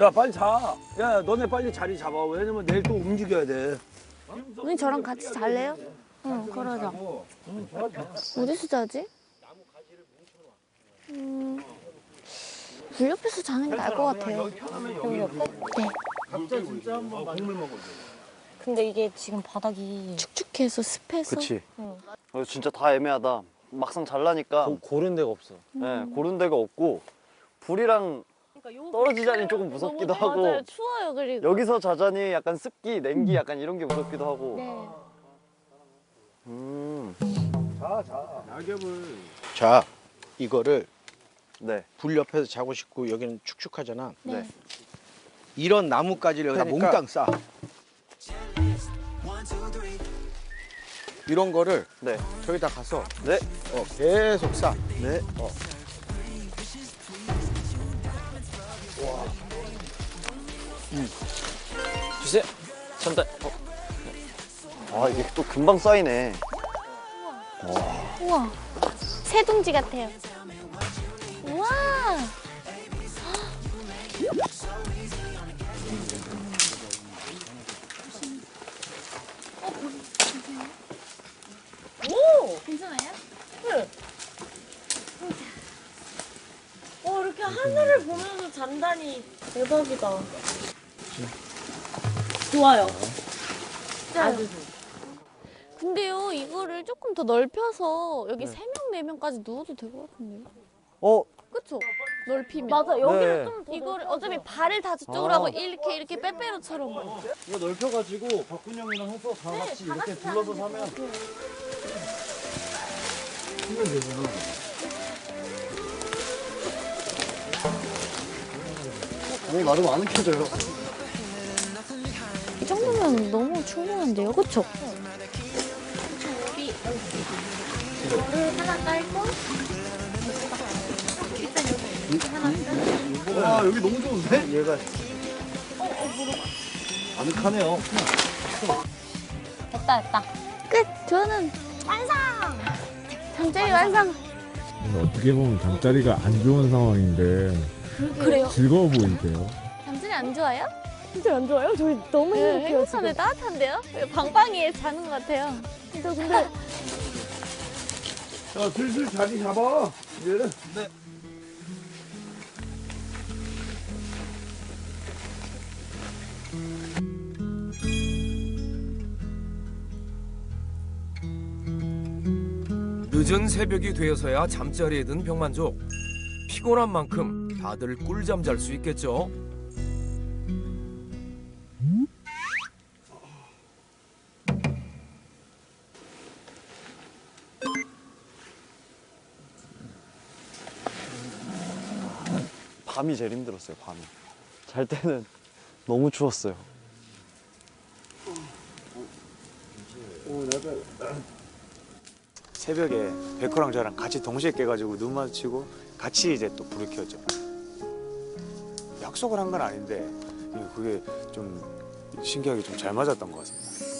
야 빨리 자. 야 너네 빨리 자리 잡아. 왜냐면 내일 또 움직여야 돼. 언니 저랑 같이 잘래요? 응, 그러자. 어디서 자지? 음, 물 옆에서 자는 게 나을 것 같아요. 여기 옆에? 네. 각자 진짜 한번 국물 먹어줘. 근데 이게 지금 바닥이 축축해서 습해서. 그치. 어, 진짜 다 애매하다. 막상 잘라니까 고, 고른 데가 없어. 네, 고른 데가 없고 불이랑 떨어지자니 조금 무섭기도 하고 맞아요. 추워요, 그리고. 여기서 자자니 약간 습기, 냉기 약간 이런 게 무섭기도 하고. 네. 음, 자 자. 낙엽을. 자, 이거를 네, 불 옆에서 자고 싶고 여기는 축축하잖아. 네. 이런 나뭇가지를 여기다 그러니까- 몽땅 싸. 이런 거를 네, 저기다 가서 네, 어, 계속 싸. 네. 어. 주세요. 전달. 어, 아 이게 또 금방 쌓이네. 우와. 새둥지 같아요. 우와. 오! 괜찮아요? 어 이렇게 하늘을 보면서 잔다니 대박이다. 좋아요. 아주 좋아. 근데요, 이거를 조금 더 넓혀서 여기 세 명, 네 명까지 누워도 될 것 같은데요? 어, 그쵸? 넓히면. 맞아 여기를 네. 좀더 이거를 어차피 발을 다 저쪽으로 아. 하고 이렇게 이렇게 빼빼로처럼. 이거 넓혀가지고 박군 형이랑 해서 다 같이 이렇게 둘러서 사면. 하면 되잖아. 어, 나름 안 익혀져요. 이 정도면 너무 충분한데요, 그쵸? 이거를 하나 깔고 와 여기 너무 좋은데? 얘가. 아늑하네요. 됐다 됐다. 끝! 저는 완성! 잠자리 완성! 어떻게 보면 잠자리가 안 좋은 상황인데 그래요? 즐거워 보이세요. 잠자리 안 좋아요? 진짜 안 좋아요? 저희 너무 네, 행복한데 따뜻한데요? 방방이에 자는 것 같아요. 진짜 근데 자 슬슬 자리 잡아. 이제. 네. 늦은 새벽이 되어서야 잠자리에 든 병만족. 피곤한 만큼 다들 꿀잠 잘 수 있겠죠? 밤이 제일 힘들었어요. 밤이. 잘 때는 너무 추웠어요. 새벽에 백호랑 저랑 같이 동시에 깨가지고 눈 마주치고 같이 이제 또 불을 켰죠. 약속을 한 건 아닌데 그게 좀 신기하게 좀 잘 맞았던 것 같습니다.